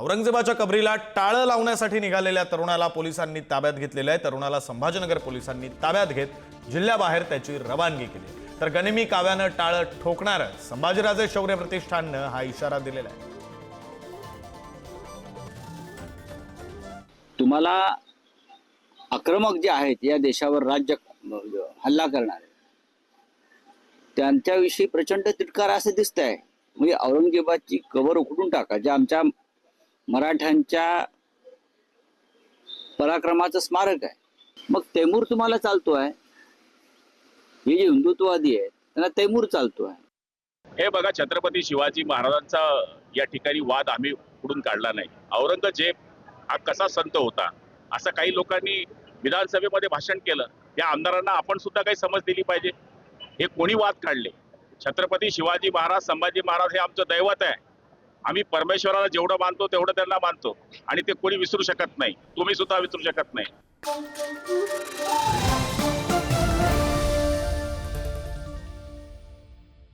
औरंगजेबाच्या कबरीला टाळं लावण्यासाठी निघालेल्या तरुणाला पोलिसांनी ताब्यात घेतलेलं आहे. तरुणाला संभाजीनगर पोलिसांनी ताब्यात घेत जिल्ह्याबाहेर त्याची रवानगी केली तर गनिमी काव्यानं टाळं ठोकणार संभाजीराजे शौर्य प्रतिष्ठाननं हा इशारा दिलेला आहे. तुम्हाला आक्रमक जे आहेत या देशावर राज्य हल्ला करणारे त्यांच्याविषयी प्रचंड तिटकार असं दिसत आहे म्हणजे औरंगजेबाची कबर उकडून टाका जे आमच्या मराठ्यांच्या पराक्रमाचं स्मारक आहे. मग तैमूर तुम्हाला चालतोय हे जे हिंदुत्ववादी आहेत त्यांना तैमूर चालतोय हे बघा छत्रपती शिवाजी महाराजांचा या ठिकाणी वाद आम्ही उडून काढला नाही. औरंगजेब हा कसा संत होता असं काही लोकांनी विधानसभेमध्ये भाषण केलं. या आमदारांना आपण सुद्धा काही समज दिली पाहिजे. हे कोणी वाद काढले? छत्रपती शिवाजी महाराज संभाजी महाराज हे आमचं दैवत आहे. आम्ही परमेश्वराला जेवढं मानतो तेवढं त्यांना मानतो. आणि ते कोणी विसरू शकत नाही. तुम्ही सुद्धा विसरू शकत नाही.